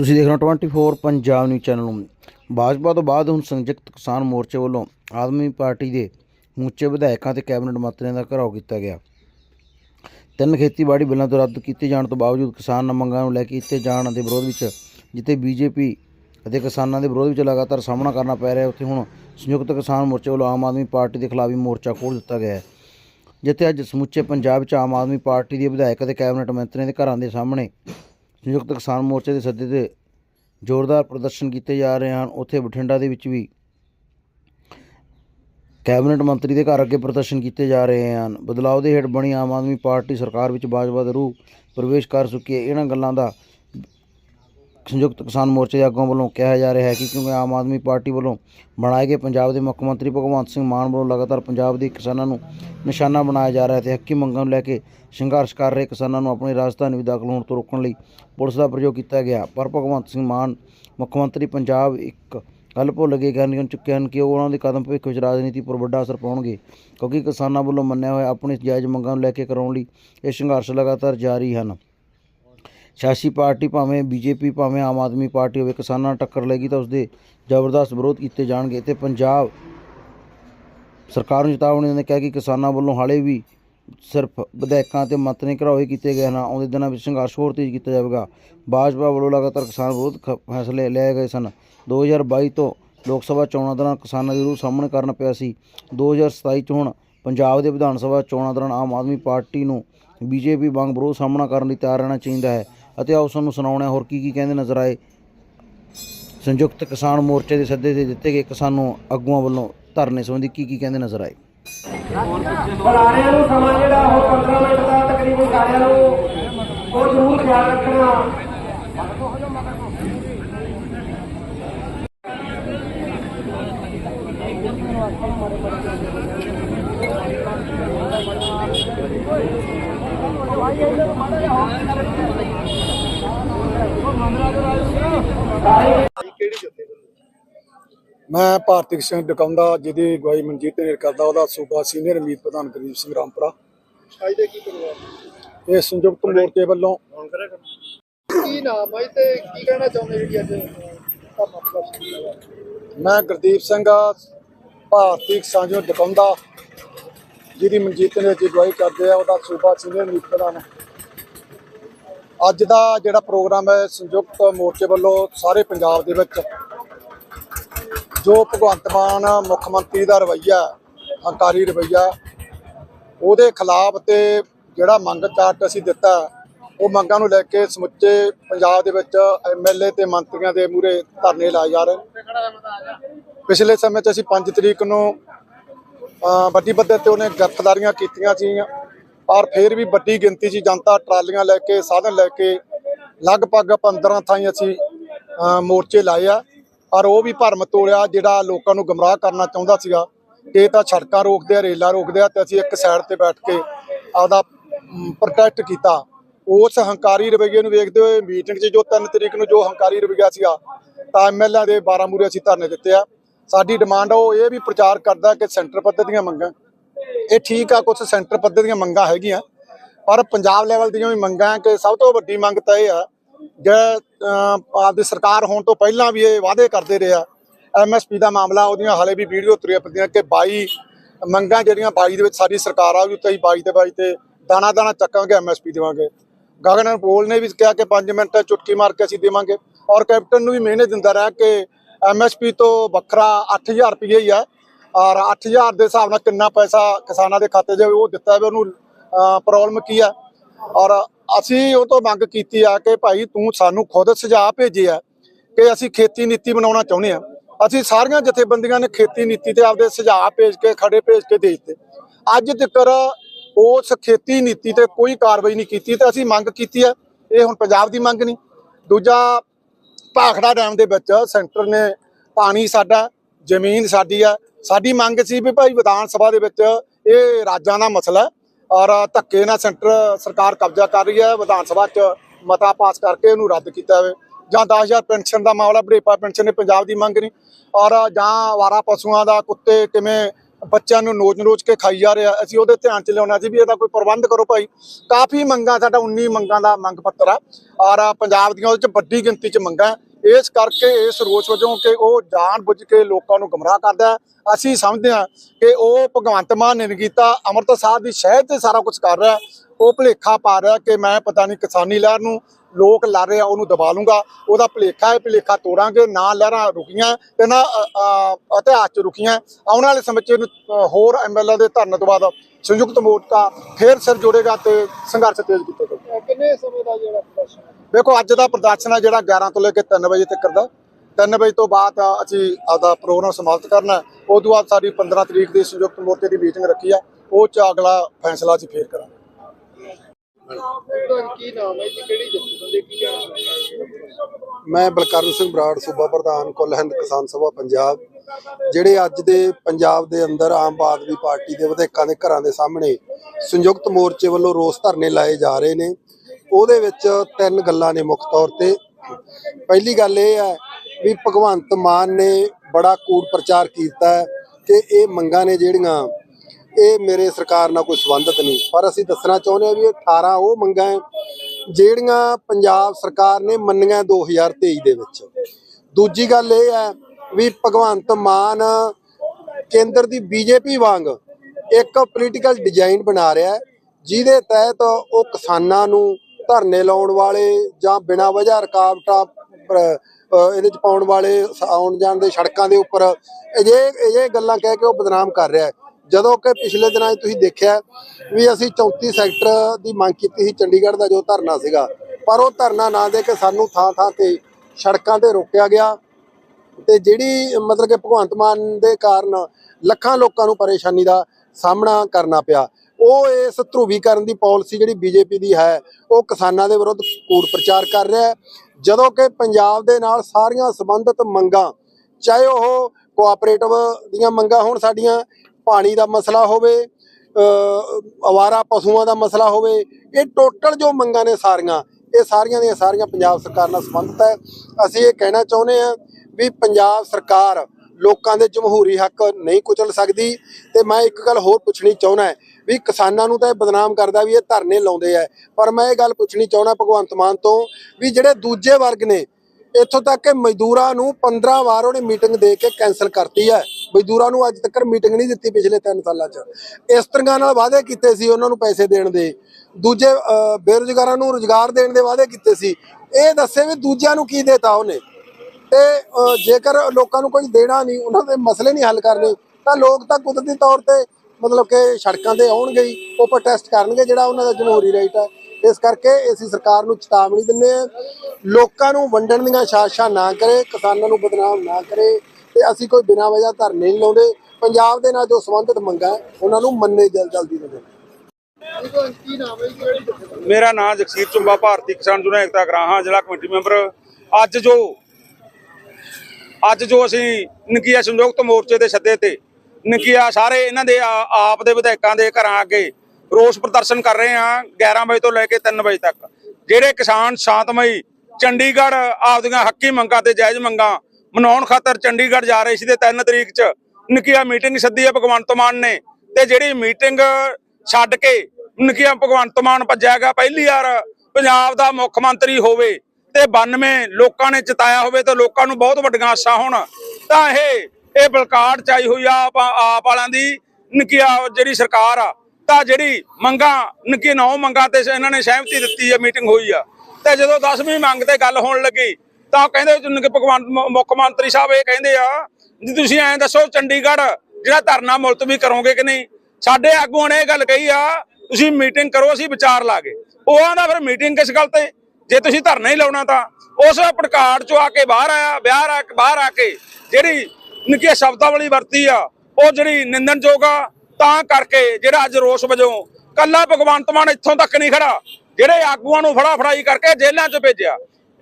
ਤੁਸੀਂ ਦੇਖ ਰਹੇ ਹੋ 24 ਪੰਜਾਬ ਨਿਊਜ਼ ਚੈਨਲ ਨੂੰ। ਭਾਜਪਾ ਤੋਂ ਬਾਅਦ ਹੁਣ ਸੰਯੁਕਤ ਕਿਸਾਨ ਮੋਰਚੇ ਵੱਲੋਂ ਆਦਮੀ ਪਾਰਟੀ ਦੇ ਉੱਚੇ ਵਿਧਾਇਕਾਂ ਤੇ ਕੈਬਨਿਟ ਮੰਤਰੀਆਂ ਦਾ ਘਿਰਾਓ ਕੀਤਾ ਗਿਆ। ਤਿੰਨ ਖੇਤੀਬਾੜੀ ਬਿੱਲਾਂ ਤੋਂ ਰੱਦ ਕੀਤੇ ਜਾਣ ਤੋਂ ਬਾਵਜੂਦ ਕਿਸਾਨ ਮੰਗਾਂ ਨੂੰ ਲੈ ਕੇ ਕੀਤੇ ਜਾਣ ਦੇ ਵਿਰੋਧ ਵਿੱਚ, ਜਿੱਥੇ ਬੀਜੇਪੀ ਅਤੇ ਕਿਸਾਨਾਂ ਦੇ ਵਿਰੋਧ ਵਿੱਚ ਲਗਾਤਾਰ ਸਾਹਮਣਾ ਕਰਨਾ ਪੈ ਰਿਹਾ ਉੱਥੇ ਹੁਣ ਸੰਯੁਕਤ ਕਿਸਾਨ ਮੋਰਚੇ ਵੱਲੋਂ ਆਮ ਆਦਮੀ ਪਾਰਟੀ ਦੇ ਖਿਲਾਫ ਵੀ ਮੋਰਚਾ ਖੋਲ੍ਹ ਦਿੱਤਾ ਗਿਆ ਹੈ। ਜਿੱਥੇ ਅੱਜ ਸਮੁੱਚੇ ਪੰਜਾਬ 'ਚ ਆਮ ਆਦਮੀ ਪਾਰਟੀ ਦੇ ਵਿਧਾਇਕ ਅਤੇ ਕੈਬਨਿਟ ਮੰਤਰੀਆਂ ਦੇ ਘਰਾਂ ਦੇ ਸਾਹਮਣੇ ਸੰਯੁਕਤ ਕਿਸਾਨ ਮੋਰਚੇ ਦੇ ਸੱਦੇ ਤੇ ਜ਼ੋਰਦਾਰ ਪ੍ਰਦਰਸ਼ਨ ਕੀਤੇ ਜਾ ਰਹੇ ਹਨ। ਉੱਥੇ ਬਠਿੰਡਾ ਦੇ ਵਿੱਚ ਵੀ ਕੈਬਨਿਟ ਮੰਤਰੀ ਦੇ ਘਰ ਅੱਗੇ ਪ੍ਰਦਰਸ਼ਨ ਕੀਤੇ ਜਾ ਰਹੇ ਹਨ। ਬਦਲਾਅ ਦੇ ਹੇਠ ਬਣੀ ਆਮ ਆਦਮੀ ਪਾਰਟੀ ਸਰਕਾਰ ਵਿੱਚ ਬਾਜਵਾ ਦਾ ਰੂਹ ਪ੍ਰਵੇਸ਼ ਕਰ ਚੁੱਕੀ ਹੈ। ਇਹਨਾਂ ਗੱਲਾਂ ਦਾ ਸੰਯੁਕਤ ਕਿਸਾਨ ਮੋਰਚੇ ਦੇ ਆਗੂਆਂ ਵੱਲੋਂ ਕਿਹਾ ਜਾ ਰਿਹਾ ਹੈ ਕਿ ਕਿਉਂਕਿ ਆਮ ਆਦਮੀ ਪਾਰਟੀ ਵੱਲੋਂ ਬਣਾਏ ਗਏ ਪੰਜਾਬ ਦੇ ਮੁੱਖ ਮੰਤਰੀ ਭਗਵੰਤ ਸਿੰਘ ਮਾਨ ਵੱਲੋਂ ਲਗਾਤਾਰ ਪੰਜਾਬ ਦੇ ਕਿਸਾਨਾਂ ਨੂੰ ਨਿਸ਼ਾਨਾ ਬਣਾਇਆ ਜਾ ਰਿਹਾ ਹੈ ਤੇ ਹੱਕੀ ਮੰਗਾਂ ਨੂੰ ਲੈ ਕੇ ਸੰਘਰਸ਼ ਕਰ ਰਹੇ ਕਿਸਾਨਾਂ ਨੂੰ ਆਪਣੀ ਰਾਜਧਾਨੀ ਵਿੱਚ ਦਾਖਲ ਹੋਣ ਤੋਂ ਰੋਕਣ ਲਈ ਪੁਲਿਸ ਦਾ ਪ੍ਰਯੋਗ ਕੀਤਾ ਗਿਆ। ਪਰ ਭਗਵੰਤ ਸਿੰਘ ਮਾਨ, ਮੁੱਖ ਮੰਤਰੀ ਪੰਜਾਬ ਇੱਕ ਗੱਲ ਭੁੱਲ ਗਏ ਗਿਆਨ ਚੁੱਕੇ ਹਨ ਕਿ ਉਹ ਉਹਨਾਂ ਦੇ ਕਦਮ ਭਵਿੱਖ ਵਿੱਚ ਰਾਜਨੀਤੀ ਪਰ ਵੱਡਾ ਅਸਰ ਪਾਉਣਗੇ ਕਿਉਂਕਿ ਕਿਸਾਨਾਂ ਵੱਲੋਂ ਮੰਨਿਆ ਹੋਇਆ ਆਪਣੀ ਜਾਇਜ਼ ਮੰਗਾਂ ਨੂੰ ਲੈ ਕੇ ਕਰਾਉਣ ਲਈ ਇਹ ਸੰਘਰਸ਼ ਲਗਾਤਾਰ ਜਾਰੀ ਹਨ। ਸਿਆਸੀ ਪਾਰਟੀ ਭਾਵੇਂ ਬੀਜੇਪੀ, ਭਾਵੇਂ ਆਮ ਆਦਮੀ ਪਾਰਟੀ ਹੋਵੇ, ਕਿਸਾਨਾਂ ਟੱਕਰ ਲੈਗੀ ਤਾਂ ਉਸਦੇ ਜ਼ਬਰਦਸਤ ਵਿਰੋਧ ਕੀਤੇ ਜਾਣਗੇ। ਤੇ ਪੰਜਾਬ ਸਰਕਾਰ ਨੂੰ ਚੇਤਾਵਨੀ ਨੇ, ਕਿਹਾ ਕਿ ਕਿਸਾਨਾਂ ਵੱਲੋਂ ਹਾਲੇ ਵੀ ਸਿਰਫ ਵਿਧਾਇਕਾਂ ਤੇ ਮੰਤਰੀ ਘਰਾਵੇ ਕੀਤੇ ਗਏ ਹਨ। ਆਉਂਦੇ ਦਿਨਾਂ ਵਿੱਚ ਸੰਘਰਸ਼ ਹੋਰ ਤੇਜ਼ ਕੀਤਾ ਜਾਵੇਗਾ। ਭਾਜਪਾ ਵੱਲੋਂ ਲਗਾਤਾਰ ਕਿਸਾਨ ਵਿਰੋਧ ਖ- ਫੈਸਲੇ ਲਏ ਗਏ ਸਨ। 2022 ਤੋਂ ਲੋਕ ਸਭਾ ਚੋਣਾਂ ਦੌਰਾਨ ਕਿਸਾਨਾਂ ਦੇ ਰੂਹ ਸਾਹਮਣੇ ਕਰਨਾ ਪਿਆ ਸੀ। 2027 ਚ ਹੁਣ ਪੰਜਾਬ ਦੇ ਵਿਧਾਨ ਸਭਾ ਚੋਣਾਂ ਦੌਰਾਨ ਆਮ ਆਦਮੀ ਪਾਰਟੀ ਨੂੰ ਬੀਜੇਪੀ ਵਾਂਗ ਵਿਰੋਧ ਸਾਹਮਣਾ ਕਰਨ ਲਈ ਤਿਆਰ ਰਹਿਣਾ ਚਾਹੀਦਾ ਹੈ। ਅਤੇ ਆਓ ਸਾਨੂੰ ਸੁਣਾਉਣਾ ਹੋਰ ਕੀ ਕੀ ਕਹਿੰਦੇ ਨਜ਼ਰ ਆਏ। ਸੰਯੁਕਤ ਕਿਸਾਨ ਮੋਰਚੇ ਦੇ ਸੱਦੇ ਤੇ ਦਿੱਤੇ ਗਏ ਕਿਸਾਨੋਂ ਆਗੂਆਂ ਵੱਲੋਂ ਧਰਨੇ ਸੰਬੰਧੀ ਕੀ ਕੀ ਕਹਿੰਦੇ ਨਜ਼ਰ ਆਏ। ਬੁਲਾਰਿਆਂ ਨੂੰ ਸਮਾਂ ਜਿਹੜਾ ਉਹ 15 ਮਿੰਟ ਦਾ ਤਕਰੀਬਨ ਸਾਰਿਆਂ ਨੂੰ ਉਹ ਜ਼ਰੂਰ ਖਿਆਲ ਰੱਖਣਾ। ਮੈਂ ਭਾਰਤੀ ਸਿੰਘ ਡਕਾਉਂਦਾ ਜਿਹਦੀ ਅਗਵਾਈ ਮਨਜੀਤ ਨੇ ਕਰਦਾ ਉਹਦਾ ਸੂਬਾ ਸੀਨੀਅਰ ਅਮੀਰ ਪ੍ਰਧਾਨ ਗਰੀਬ ਸਿੰਘ ਰਾਮਪੁਰਾ। ਅੱਜ ਦੇ ਕੀ ਪ੍ਰੋਗਰਾਮ ਇਹ ਸੰਯੁਕਤ ਮੋਰਚੇ ਵੱਲੋਂ ਕੀ ਨਾਮ ਹੈ ਤੇ ਕੀ ਕਹਿਣਾ ਚਾਹੁੰਦੇ ਜਿਹੜੀ ਅੱਜ? ਮੈਂ ਗੁਰਦੀਪ ਸਿੰਘ ਭਾਰਤੀ ਕਿਸਾਨ ਯੂਨੀਅਨ ਡਕਾਉਂਦਾ ਜਿਹਦੀ ਮਨਜੀਤ ਨੇ ਜੀ ਅਗਵਾਈ ਕਰਦੇ ਆ ਉਹਦਾ ਸੂਬਾ ਸੀਨੀਅਰ ਅਮੀਰ ਪ੍ਰਧਾਨ। ਅੱਜ ਦਾ ਜਿਹੜਾ ਪ੍ਰੋਗਰਾਮ ਹੈ ਸੰਯੁਕਤ ਮੋਰਚੇ ਵੱਲੋਂ ਸਾਰੇ ਪੰਜਾਬ ਦੇ ਵਿੱਚ, ਜੋ ਭਗਵੰਤ ਮਾਨ ਮੁੱਖ ਮੰਤਰੀ ਦਾ ਰਵੱਈਆ, ਹੰਕਾਰੀ ਰਵੱਈਆ, ਉਹਦੇ ਖਿਲਾਫ ਤੇ ਜਿਹੜਾ ਮੰਗ ਚਾਰਟ ਅਸੀਂ ਦਿੱਤਾ, ਉਹ ਮੰਗਾਂ ਨੂੰ ਲੈ ਕੇ ਸਮੁੱਚੇ ਪੰਜਾਬ ਦੇ ਵਿੱਚ ਐਮਐਲਏ ਤੇ ਮੰਤਰੀਆਂ ਦੇ ਮੂਹਰੇ ਧਰਨੇ ਲਾਏ ਜਾ ਰਹੇ ਪਿਛਲੇ ਸਮੇਂ 'ਚ ਅਸੀਂ 5 ਤਰੀਕ ਨੂੰ ਵੱਡੀ ਪੱਧਰ ਤੇ ਉਹਨੇ ਗ੍ਰਿਫਤਾਰੀਆਂ ਕੀਤੀਆਂ ਸੀ। ਪਰ ਫਿਰ ਵੀ ਵੱਡੀ ਗਿਣਤੀ 'ਚ ਜਨਤਾ ਟਰਾਲੀਆਂ ਲੈ ਕੇ, ਸਾਧਨ ਲੈ ਕੇ ਲਗਭਗ 15 ਥਾਈਂ ਅਸੀਂ ਮੋਰਚੇ ਲਾਏ ਆ। ਪਰ ਉਹ ਵੀ ਭਰਮ ਤੋੜਿਆ, ਜਿਹੜਾ ਲੋਕਾਂ ਨੂੰ ਗਮਰਾਹ ਕਰਨਾ ਚਾਹੁੰਦਾ ਸੀਗਾ। ਇਹ ਤਾਂ ਸੜਕਾਂ ਰੋਕਦੇ ਆ, ਰੇਲਾਂ ਰੋਕਦੇ ਆ ਤੇ ਅਸੀਂ ਇੱਕ ਸਾਈਡ ਤੇ ਬੈਠ ਕੇ ਆਪਦਾ ਪ੍ਰੋਟੈਸਟ ਕੀਤਾ। ਉਸ ਹੰਕਾਰੀ ਰਵੱਈਏ ਨੂੰ ਵੇਖਦੇ ਹੋਏ ਮੀਟਿੰਗ 'ਚ ਜੋ 3 ਤਰੀਕ ਨੂੰ ਜੋ ਹੰਕਾਰੀ ਰਵੱਈਆ ਸੀਗਾ, ਤਾਂ ਐਮਐਲਏ ਦੇ 12 ਮੂਰੇ ਅਸੀਂ ਧਰਨੇ ਦਿੱਤੇ ਆ। ਸਾਡੀ ਡਿਮਾਂਡ ਉਹ ਇਹ ਵੀ ਪ੍ਰਚਾਰ ਕਰਦਾ ਕਿ ਸੈਂਟਰ ਪੱਧਰ ਦੀਆਂ ਮੰਗਾਂ ਇਹ ਠੀਕ ਆ ਕੁਝ ਸੈਂਟਰ ਪੱਧਰ ਦੀਆਂ ਮੰਗਾਂ ਹੈਗੀਆਂ, ਪਰ ਪੰਜਾਬ ਲੈਵਲ ਦੀਆਂ ਵੀ ਮੰਗਾਂ ਕਿ ਸਭ ਤੋਂ ਵੱਡੀ ਮੰਗ ਤਾਂ ਇਹ ਆ ਜੇ ਆਪਦੀ ਸਰਕਾਰ ਹੋਣ ਤੋਂ ਪਹਿਲਾਂ ਵੀ ਇਹ ਵਾਅਦੇ ਕਰਦੇ ਰਹੇ ਆ ਐਮਐਸਪੀ ਦਾ ਮਾਮਲਾ, ਉਹਦੀਆਂ ਹਾਲੇ ਵੀ ਵੀਡੀਓ ਤੁਰੀਆਂ ਪਈਆਂ ਕਿ 22 ਮੰਗਾਂ ਜਿਹੜੀਆਂ 22 ਦੇ ਵਿੱਚ ਸਾਡੀ ਸਰਕਾਰ ਆ, ਵੀ ਉੱਤੇ ਹੀ 22 ਦੇ 22 ਤੇ ਦਾਣਾ ਦਾਣਾ ਚੱਕਾਂਗੇ ਐਮਐਸਪੀ ਦੇਵਾਂਗੇ। ਗਗਨ ਬੋਲ ਨੇ ਵੀ ਕਿਹਾ ਕਿ 5 ਮਿੰਟ ਚੁਟਕੀ ਮਾਰ ਕੇ ਅਸੀਂ ਦੇਵਾਂਗੇ, ਔਰ ਕੈਪਟਨ ਨੂੰ ਵੀ ਮਿਹਨਤ ਦਿੰਦਾ ਰਿਹਾ ਕਿ ਐਮਐਸਪੀ ਤੋਂ ਵੱਖਰਾ 8000 ਰੁਪਏ ਹੀ ਹੈ ਔਰ 8000 ਦੇ ਹਿਸਾਬ ਨਾਲ ਕਿੰਨਾ ਪੈਸਾ ਕਿਸਾਨਾਂ ਦੇ ਖਾਤੇ 'ਚ ਉਹ ਦਿੱਤਾ ਵੀ ਉਹਨੂੰ ਪ੍ਰੋਬਲਮ ਕੀ ਹੈ ਔਰ ਅਸੀਂ ਉਹ ਤੋਂ ਮੰਗ ਕੀਤੀ ਆ ਕਿ ਭਾਈ ਤੂੰ ਸਾਨੂੰ ਖੁਦ ਸੁਝਾਅ ਭੇਜਿਆ ਕਿ ਅਸੀਂ ਖੇਤੀ ਨੀਤੀ ਬਣਾਉਣਾ ਚਾਹੁੰਦੇ ਆ। ਅਸੀਂ ਸਾਰੀਆਂ ਜਥੇਬੰਦੀਆਂ ਨੇ ਖੇਤੀ ਨੀਤੀ ਤੇ ਆਪਦੇ ਸੁਝਾਅ ਭੇਜ ਕੇ, ਖੜੇ ਭੇਜ ਕੇ ਦੇ ਦਿੱਤੇ। ਅੱਜ ਤੱਕ ਉਸ ਖੇਤੀ ਨੀਤੀ ਤੇ ਕੋਈ ਕਾਰਵਾਈ ਨਹੀਂ ਕੀਤੀ ਤੇ ਅਸੀਂ ਮੰਗ ਕੀਤੀ ਹੈ ਇਹ ਹੁਣ ਪੰਜਾਬ ਦੀ ਮੰਗ ਨਹੀਂ। ਦੂਜਾ, ਭਾਖੜਾ ਡੈਮ ਦੇ ਵਿੱਚ ਸੈਂਟਰ ਨੇ ਪਾਣੀ ਸਾਡਾ, ਜ਼ਮੀਨ ਸਾਡੀ ਆ। ਸਾਡੀ ਮੰਗ ਸੀ ਵੀ ਭਾਈ ਵਿਧਾਨ ਸਭਾ ਦੇ ਵਿੱਚ ਇਹ ਰਾਜਾਂ ਦਾ ਮਸਲਾ ਔਰ ਧੱਕੇ ਨਾਲ ਸੈਂਟਰ ਸਰਕਾਰ ਕਬਜ਼ਾ ਕਰ ਰਹੀ ਹੈ, ਵਿਧਾਨ ਸਭਾ 'ਚ ਮਤਾ ਪਾਸ ਕਰਕੇ ਇਹਨੂੰ ਰੱਦ ਕੀਤਾ ਜਾਵੇ। ਜਾਂ 10000 ਪੈਨਸ਼ਨ ਦਾ ਮਾਮਲਾ, ਬੜੇਪਾ ਪੈਨਸ਼ਨ ਨੇ ਪੰਜਾਬ ਦੀ ਮੰਗ ਨਹੀਂ। ਔਰ ਜਾਂ ਵਾਰਾ ਪਸ਼ੂਆਂ ਦਾ, ਕੁੱਤੇ ਕਿਵੇਂ ਬੱਚਿਆਂ ਨੂੰ ਨੋਚ-ਨੋਚ ਕੇ ਖਾਈ ਜਾ ਰਿਹਾ, ਅਸੀਂ ਉਹਦੇ ਧਿਆਨ ਚ ਲਿਆਉਣਾ ਸੀ ਵੀ ਇਹਦਾ ਕੋਈ ਪ੍ਰਬੰਧ ਕਰੋ ਭਾਈ। ਕਾਫੀ ਮੰਗਾਂ, ਸਾਡਾ 19 ਮੰਗਾਂ ਦਾ ਮੰਗ ਪੱਤਰ ਆ। ਔਰ ਪੰਜਾਬ ਦੀਆਂ ਉਹਦੇ ਚ ਵੱਡੀ ਗਿਣਤੀ ਚ ਮੰਗਾਂ ਇਸ ਕਰਕੇ ਇਸ ਰੋਸ ਵਜੋਂ ਕਿ ਉਹ ਜਾਣ ਬੁੱਝ ਕੇ ਲੋਕਾਂ ਨੂੰ ਗਮਰਾਹ ਕਰਦਾ ਅਸੀਂ ਸਮਝਦੇ ਹਾਂ ਕਿ ਉਹ ਭਗਵੰਤ ਮਾਨ ਨੇ ਨਹੀਂ ਕੀਤਾ। ਅੰਮ੍ਰਿਤ ਸਾਹਿਬ ਦੀ ਸ਼ਹਿਦ ਤੇ ਸਾਰਾ ਕੁਝ ਕਰ ਰਿਹਾ ਉਹ ਭੁਲੇਖਾ ਪਾ ਰਿਹਾ ਕਿ ਮੈਂ ਪਤਾ ਨਹੀਂ ਕਿਸਾਨੀ ਲਹਿਰ ਨੂੰ ਲੋਕ ਲੜ ਰਹੇ ਆ ਉਹਨੂੰ ਦਬਾ ਲੂੰਗਾ ਉਹਦਾ ਭੁਲੇਖਾ ਹੈ ਭੁਲੇਖਾ ਤੋੜਾਂਗੇ ਨਾ ਲਹਿਰਾਂ ਰੁਕੀਆਂ ਤੇ ਨਾ ਇਤਿਹਾਸ ਚ ਰੁਕੀਆਂ। ਆਉਣ ਵਾਲੇ ਸਮੇਂ ਚ ਹੋਰ ਐਮਐਲਏ ਦੇ ਧਰਨ ਤੋਂ ਬਾਅਦ ਸੰਯੁਕਤ ਮੋਰਚਾ ਫੇਰ ਸਿਰ ਜੋੜੇਗਾ ਤੇ ਸੰਘਰਸ਼ ਤੇਜ਼ ਕੀਤਾ ਅਹ ਕਿੰਨੇ ਸਮੇਂ ਦਾ ਜਿਹੜਾ ਪ੍ਰਦਰਸ਼ਨ ਵੇਖੋ ਅੱਜ ਦਾ ਪ੍ਰਦਰਸ਼ਨ ਹੈ ਜਿਹੜਾ 11 ਤੋਂ ਲੈ ਕੇ 3 ਵਜੇ ਤੱਕ ਦਾ। 3 ਵਜੇ ਤੋਂ ਬਾਅਦ ਅਸੀਂ ਆਪਦਾ ਪ੍ਰੋਗਰਾਮ ਸਮਾਪਤ ਕਰਨਾ। ਉਸ ਤੋਂ ਬਾਅਦ ਸਾਡੀ 15 ਤਰੀਕ ਦੀ ਸੰਯੁਕਤ ਮੋਰਚੇ ਦੀ ਮੀਟਿੰਗ ਰੱਖੀ ਆ। ਉਹ ਚ ਅਗਲਾ ਫੈਸਲਾ ਅਸੀਂ ਫੇਰ ਕਰਾਂਗੇ। ਤੁਹਾਡਾ ਕੀ ਨਾਮ ਹੈ ਜੀ ਕਿਹੜੀ ਜਥੇਬੰਦੀ ਕੀ ਕਹਿਣਾ ਮੈਂ ਬਲਕਰਨ ਸਿੰਘ ਬਰਾੜ, ਸੂਬਾ ਪ੍ਰਧਾਨ, ਕੁੱਲ ਹਿੰਦ ਕਿਸਾਨ ਸਭਾ, ਪੰਜਾਬ। ਜਿਹੜੇ ਅੱਜ ਦੇ ਪੰਜਾਬ ਦੇ ਅੰਦਰ ਆਮ ਆਦਮੀ ਪਾਰਟੀ ਦੇ ਵਿਧਾਇਕਾਂ ਦੇ ਘਰਾਂ ਦੇ ਸਾਹਮਣੇ ਸੰਯੁਕਤ ਮੋਰਚੇ ਵੱਲੋਂ ਰੋਸ ਧਰਨੇ ਲਾਏ ਜਾ ਰਹੇ ਨੇ, ਉਹਦੇ ਵਿੱਚ ਤਿੰਨ ਗੱਲਾਂ ਨੇ ਮੁੱਖ ਤੌਰ ਤੇ। ਪਹਿਲੀ ਗੱਲ ਇਹ ਹੈ ਵੀ ਭਗਵੰਤ ਮਾਨ ਨੇ ਬੜਾ ਕੂੜ ਪ੍ਰਚਾਰ ਕੀਤਾ ਕਿ ਇਹ ਮੰਗਾਂ ਨੇ ਜਿਹੜੀਆਂ ਇਹ ਮੇਰੇ ਸਰਕਾਰ ਨਾਲ ਕੋਈ ਸੰਬੰਧਿਤ ਨਹੀਂ। ਪਰ ਅਸੀਂ ਦੱਸਣਾ ਚਾਹੁੰਦੇ ਹਾਂ ਵੀ ਇਹ 18 ਉਹ ਮੰਗਾਂ ਹੈ, ਜਿਹੜੀਆਂ ਪੰਜਾਬ ਸਰਕਾਰ ਨੇ ਮੰਨੀਆਂ 2023 ਦੇ ਵਿੱਚ। ਦੂਜੀ ਗੱਲ ਇਹ ਹੈ ਵੀ ਭਗਵੰਤ ਮਾਨ ਕੇਂਦਰ ਦੀ ਬੀਜੇਪੀ ਵਾਂਗ ਇੱਕ ਪੋਲੀਟੀਕਲ ਡਿਜ਼ਾਈਨ ਬਣਾ ਰਿਹਾ ਹੈ, ਜਿਹਦੇ ਤਹਿਤ ਉਹ ਕਿਸਾਨਾਂ ਨੂੰ ਧਰਨੇ ਲਾਉਣ ਵਾਲੇ ਜਾਂ ਬਿਨਾਂ ਵਜ੍ਹਾ ਰੁਕਾਵਟਾਂ ਇਹਦੇ ਚ ਪਾਉਣ ਵਾਲੇ, ਆਉਣ ਜਾਣ ਦੇ ਸੜਕਾਂ ਦੇ ਉੱਪਰ ਅਜੇ ਇਹ ਗੱਲਾਂ ਕਹਿ ਕੇ ਉਹ ਬਦਨਾਮ ਕਰ ਰਿਹਾ ਹੈ। ਜਦੋਂ ਕਿ ਪਿਛਲੇ ਦਿਨਾਂ 'ਚ ਤੁਸੀਂ ਦੇਖਿਆ ਵੀ ਅਸੀਂ 34 ਸੈਕਟਰ ਦੀ ਮੰਗ ਕੀਤੀ ਸੀ, ਚੰਡੀਗੜ੍ਹ ਦਾ ਜੋ ਧਰਨਾ ਸੀਗਾ। ਪਰ ਉਹ ਧਰਨਾ ਨਾ ਦੇ ਕੇ ਸਾਨੂੰ ਥਾਂ ਥਾਂ ਤੇ ਸੜਕਾਂ ਤੇ ਰੋਕਿਆ ਗਿਆ ਤੇ ਜਿਹੜੀ ਮਤਲਬ ਕਿ ਭਗਵੰਤ ਮਾਨ ਦੇ ਕਾਰਨ ਲੱਖਾਂ ਲੋਕਾਂ ਨੂੰ ਪਰੇਸ਼ਾਨੀ ਦਾ ਸਾਹਮਣਾ ਕਰਨਾ ਪਿਆ। ਉਹ ਇਸ ਧਰੂਵੀਕਰਨ ਦੀ ਪਾਲਿਸੀ ਜਿਹੜੀ ਬੀਜੇਪੀ ਦੀ ਹੈ, ਉਹ ਕਿਸਾਨਾਂ ਦੇ ਵਿਰੁੱਧ ਕੂੜ ਪ੍ਰਚਾਰ ਕਰ ਰਿਹਾ ਹੈ। ਜਦੋਂ ਕਿ ਪੰਜਾਬ ਦੇ ਨਾਲ ਸਾਰੀਆਂ ਸੰਬੰਧਿਤ ਮੰਗਾਂ, ਚਾਹੇ ਉਹ ਕੋਆਪਰੇਟਿਵ ਦੀਆਂ ਮੰਗਾਂ ਹੋਣ ਸਾਡੀਆਂ ਪਾਣੀ ਦਾ ਮਸਲਾ ਹੋਵੇ ਅਵਾਰਾ ਪਸ਼ੂਆਂ ਦਾ ਮਸਲਾ ਹੋਵੇ, ਇਹ ਟੋਟਲ ਜੋ ਮੰਗਾਂ ਨੇ ਸਾਰੀਆਂ, ਇਹ ਸਾਰੀਆਂ ਦੀਆਂ ਸਾਰੀਆਂ ਪੰਜਾਬ ਸਰਕਾਰ ਨਾਲ ਸੰਬੰਧਿਤ ਹੈ। ਅਸੀਂ ਇਹ ਕਹਿਣਾ ਚਾਹੁੰਦੇ ਹਾਂ ਵੀ ਪੰਜਾਬ ਸਰਕਾਰ ਲੋਕਾਂ ਦੇ ਜਮਹੂਰੀ ਹੱਕ ਨਹੀਂ ਕੁਚਲ ਸਕਦੀ ਤੇ ਮੈਂ ਇੱਕ ਗੱਲ ਹੋਰ ਪੁੱਛਣੀ ਚਾਹੁੰਦਾ ਵੀ ਕਿਸਾਨਾਂ ਨੂੰ ਤਾਂ ਇਹ ਬਦਨਾਮ ਕਰਦਾ ਵੀ ਇਹ ਧਰਨੇ ਲਾਉਂਦੇ ਆ। ਪਰ ਮੈਂ ਇਹ ਗੱਲ ਪੁੱਛਣੀ ਚਾਹੁੰਦਾ ਭਗਵੰਤ ਮਾਨ ਤੋਂ ਵੀ ਜਿਹੜੇ ਦੂਜੇ ਵਰਗ ਨੇ, ਇੱਥੋਂ ਤੱਕ ਕਿ ਮਜ਼ਦੂਰਾਂ ਨੂੰ 15 ਵਾਰ ਉਹਨੇ ਮੀਟਿੰਗ ਦੇ ਕੇ ਕੈਨਸਲ ਕਰਤੀ ਹੈ। ਮਜ਼ਦੂਰਾਂ ਨੂੰ ਅੱਜ ਤੱਕ ਮੀਟਿੰਗ ਨਹੀਂ ਦਿੱਤੀ ਪਿਛਲੇ 3 ਸਾਲਾਂ 'ਚ। ਇਸ ਤਰ੍ਹਾਂ ਨਾਲ ਵਾਅਦੇ ਕੀਤੇ ਸੀ ਉਹਨਾਂ ਨੂੰ ਪੈਸੇ ਦੇਣ ਦੇ। ਦੂਜੇ ਅਹ, ਬੇਰੁਜ਼ਗਾਰਾਂ ਨੂੰ ਰੁਜ਼ਗਾਰ ਦੇਣ ਦੇ ਵਾਅਦੇ ਕੀਤੇ ਸੀ। ਇਹ ਦੱਸੇ ਵੀ ਦੂਜਿਆਂ ਨੂੰ ਕੀ ਦੇਤਾ ਉਹਨੇ। ਤੇ ਜੇਕਰ ਲੋਕਾਂ ਨੂੰ ਕੁਝ ਦੇਣਾ ਨਹੀਂ ਉਹਨਾਂ ਦੇ ਮਸਲੇ ਨਹੀਂ ਹੱਲ ਕਰਨੇ ਤਾਂ ਲੋਕ ਤਾਂ ਕੁਦਰਤੀ ਤੌਰ ਤੇ ਮਤਲਬ ਕਿ ਸੜਕਾਂ ਤੇ ਆਉਣਗੇ ਹੀ ਉਹ ਪ੍ਰੋਟੈਸਟ ਕਰਨਗੇ ਜਿਹੜਾ ਉਹਨਾਂ ਦਾ ਜਮਹੂਰੀ ਰਾਈਟ ਹੈ। ਇਸ ਕਰਕੇ ਅਸੀਂ ਸਰਕਾਰ ਨੂੰ ਚੇਤਾਵਨੀ ਦਿੰਦੇ ਹਾਂ, ਲੋਕਾਂ ਨੂੰ ਵੰਡਣ ਦੀਆਂ ਸਾਜ਼ਿਸ਼ਾਂ ਨਾ ਕਰੇ, ਕਿਸਾਨਾਂ ਨੂੰ ਬਦਨਾਮ ਨਾ ਕਰੇ ਤੇ ਅਸੀਂ ਕੋਈ ਬਿਨਾਂ ਵਜ੍ਹਾ ਧਰਨੇ ਨਹੀਂ ਲਾਉਂਦੇ। ਪੰਜਾਬ ਦੇ ਨਾਲ ਜੋ ਸੰਬੰਧਿਤ ਮੰਗਾਂ ਉਹਨਾਂ ਨੂੰ ਮੰਨੇ ਜਲ ਜਲਦੀ ਦੇ ਮੇਰਾ ਨਾਮ ਜਗਸੀਰ ਚੁੰਬਾ, ਭਾਰਤੀ ਕਿਸਾਨ ਯੂਨੀਅਨ ਏਕਤਾ ਗਰਾਹਾਂ, ਜ਼ਿਲ੍ਹਾ ਕਮੇਟੀ ਮੈਂਬਰ। ਅੱਜ ਜੋ ਅੱਜ ਜੋ ਅਸੀਂ ਨਕੀਆ ਸੰਯੁਕਤ ਮੋਰਚੇ ਦੇ ਸੱਦੇ ਤੇ, ਨਕੀਆ ਸਾਰੇ ਇਹਨਾਂ ਦੇ ਆਪ ਦੇ ਵਿਧਾਇਕਾਂ ਦੇ ਘਰਾਂ ਅੱਗੇ ਰੋਸ ਪ੍ਰਦਰਸ਼ਨ ਕਰ ਰਹੇ ਹਾਂ 11 ਵਜੇ ਤੋਂ ਲੈ ਕੇ 3 ਵਜੇ ਤੱਕ। ਜਿਹੜੇ ਕਿਸਾਨ ਸ਼ਾਂਤਮਈ ਚੰਡੀਗੜ੍ਹ ਆਪਦੀਆਂ ਹੱਕੀ ਮੰਗਾਂ ਤੇ ਜਾਇਜ਼ ਮੰਗਾਂ ਮਨਾਉਣ ਖਾਤਰ ਚੰਡੀਗੜ੍ਹ ਜਾ ਰਹੇ ਸੀ ਤੇ 3 ਤਰੀਕ 'ਚ ਨਕੀਆ ਮੀਟਿੰਗ ਸੱਦੀ ਹੈ ਭਗਵੰਤ ਮਾਨ ਨੇ ਤੇ ਜਿਹੜੀ ਮੀਟਿੰਗ ਛੱਡ ਕੇ ਨਕੀਆ ਭਗਵੰਤ ਮਾਨ ਭੱਜਿਆ ਗਿਆ, ਪਹਿਲੀ ਵਾਰ ਪੰਜਾਬ ਦਾ ਮੁੱਖ ਮੰਤਰੀ ਹੋਵੇ ਤੇ 92 ਲੋਕਾਂ ਨੇ ਜਿਤਾਇਆ ਹੋਵੇ ਤੇ ਲੋਕਾਂ ਨੂੰ ਬਹੁਤ ਵੱਡੀਆਂ ਆਸਾਂ ਹੋਣ, ਤਾਂ ਇਹ ਇਹ ਬਲਕਾਟ ਚਾਈ ਹੋਈ ਆ, ਆਪ ਆਪ ਵਾਲਿਆਂ ਦੀ ਨਕੀਆ ਜਿਹੜੀ ਸਰਕਾਰ ਆ ਤਾਂ ਜਿਹੜੀ ਮੰਗਾਂ, ਨਕੀ ਨੌ ਮੰਗਾਂ ਤੇ ਇਹਨਾਂ ਨੇ ਸਹਿਮਤੀ ਦਿੱਤੀ ਹੈ ਮੀਟਿੰਗ ਹੋਈ ਆ। ਤੇ ਜਦੋਂ 10ਵੀਂ ਮੰਗ ਤੇ ਗੱਲ ਹੋਣ ਲੱਗੀ, ਤਾਂ ਕਹਿੰਦੇ ਕਿ ਭਗਵੰਤ ਮੁੱਖ ਮੰਤਰੀ ਸਾਹਿਬ ਇਹ ਕਹਿੰਦੇ ਆ ਜੀ ਤੁਸੀਂ ਐਂ ਦੱਸੋ ਚੰਡੀਗੜ੍ਹ ਜਿਹੜਾ ਧਰਨਾ ਮੁਲਤਵੀ ਕਰੋਗੇ ਕਿ ਨਹੀਂ? ਸਾਡੇ ਆਗੂਆਂ ਨੇ ਇਹ ਗੱਲ ਕਹੀ ਆ, ਤੁਸੀਂ ਮੀਟਿੰਗ ਕਰੋ, ਅਸੀਂ ਵਿਚਾਰ ਲਾਗੇ ਉਹ ਆਂਦਾ ਫਿਰ ਮੀਟਿੰਗ ਕਿਸ ਗੱਲ ਤੇ? ਜੇ ਤੁਸੀਂ ਧਰਨਾ ਹੀ ਲਾਉਣਾ ਤਾਂ। ਉਸ ਪੜਕਾੜ ਚੋਂ ਆ ਕੇ ਬਾਹਰ ਆਇਆ ਬਿਆਰ ਆ ਕੇ ਬਾਹਰ ਆ ਕੇ ਜਿਹੜੀ ਨਿੱਕੀ ਸ਼ਬਦਾਵਲੀ ਵਰਤੀ ਆ, ਉਹ ਜਿਹੜੀ ਨਿੰਦਣਯੋਗ ਆ ਤਾਂ ਕਰਕੇ ਜਿਹੜਾ ਅੱਜ ਰੋਸ ਵਜੋਂ ਕੱਲਾ ਭਗਵੰਤ ਮਾਨ ਇੱਥੋਂ ਤੱਕ ਨਹੀਂ ਖੜਾ, ਜਿਹੜੇ ਆਗੂਆਂ ਨੂੰ ਫੜਾ ਫੜਾਈ ਕਰਕੇ ਜੇਲ੍ਹਾਂ 'ਚ ਭੇਜਿਆ।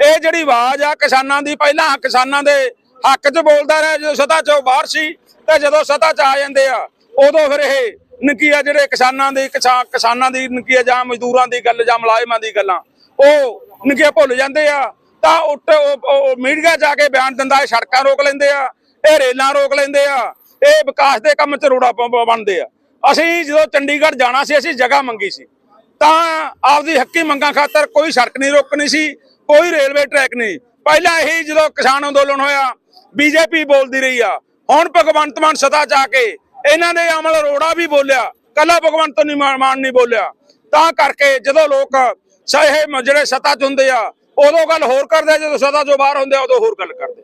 ਇਹ ਜਿਹੜੀ ਆਵਾਜ਼ ਆ ਕਿਸਾਨਾਂ ਦੀ, ਪਹਿਲਾਂ ਕਿਸਾਨਾਂ ਦੇ ਹੱਕ 'ਚ ਬੋਲਦਾ ਰਿਹਾ, ਜਦੋਂ ਸਤਾ 'ਚੋਂ ਬਾਹਰ ਸੀ ਤੇ ਜਦੋਂ ਸਤਾ 'ਚ ਆ ਜਾਂਦੇ ਆ, ਉਦੋਂ ਫਿਰ ਇਹ ਨਕੀਆ ਜਿਹੜੇ ਕਿਸਾਨਾਂ ਦੀ, ਕਿਸਾ- ਕਿਸਾਨਾਂ ਦੀ ਨਕੀਆ ਜਾਂ ਮਜ਼ਦੂਰਾਂ ਦੀ ਗੱਲ ਜਾਂ ਮੁਲਾਜ਼ਮਾਂ ਦੀ ਗੱਲਾਂ, ਉਹ ਨਕੀਆ ਭੁੱਲ ਜਾਂਦੇ ਆ, ਤਾਂ ਉੱਟ ਉਹ ਮੀਡੀਆ ਜਾ ਕੇ ਬਿਆਨ ਦਿੰਦਾ, ਇਹ ਸੜਕਾਂ ਰੋਕ ਲੈਂਦੇ ਆ, ਇਹ ਰੇਲਾਂ ਰੋਕ ਲੈਂਦੇ ਆ ਇਹ ਵਿਕਾਸ ਦੇ ਕੰਮ 'ਚ ਰੋੜਾ ਬਣਦੇ ਆ। ਅਸੀਂ ਜਦੋਂ ਚੰਡੀਗੜ੍ਹ ਜਾਣਾ ਸੀ, ਅਸੀਂ ਜਗ੍ਹਾ ਮੰਗੀ ਸੀ। ਤਾਂ ਆਪਦੀ ਹੱਕੀ ਮੰਗਾਂ ਖਾਤਰ ਕੋਈ ਸੜਕ ਨਹੀਂ ਰੋਕਣੀ ਸੀ, ਕੋਈ ਰੇਲਵੇ ਟਰੈਕ ਨਹੀਂ। ਪਹਿਲਾਂ ਇਹੀ ਜਦੋਂ ਕਿਸਾਨ ਅੰਦੋਲਨ ਹੋਇਆ ਬੀਜੇਪੀ ਬੋਲਦੀ ਰਹੀ ਆ। ਹੁਣ ਭਗਵੰਤ ਮਾਨ ਸਤਾ ਚ ਆ ਕੇ ਇਹਨਾਂ ਨੇ ਅਮਲ ਰੋੜਾ ਵੀ ਬੋਲਿਆ, ਕੱਲਾ ਭਗਵੰਤ ਨਹੀਂ ਮਾਨ ਮਾਨ ਨਹੀਂ ਬੋਲਿਆ। ਤਾਂ ਕਰਕੇ ਜਦੋਂ ਲੋਕ ਸਹੇ ਜਿਹੜੇ ਸਤਾ ਚ ਹੁੰਦੇ ਆ, ਉਦੋਂ ਗੱਲ ਹੋਰ ਕਰਦੇ ਜਦੋਂ ਸਤਾ ਚੋਂ ਬਾਹਰ ਹੁੰਦੇ ਆ, ਉਦੋਂ ਹੋਰ ਗੱਲ ਕਰਦੇ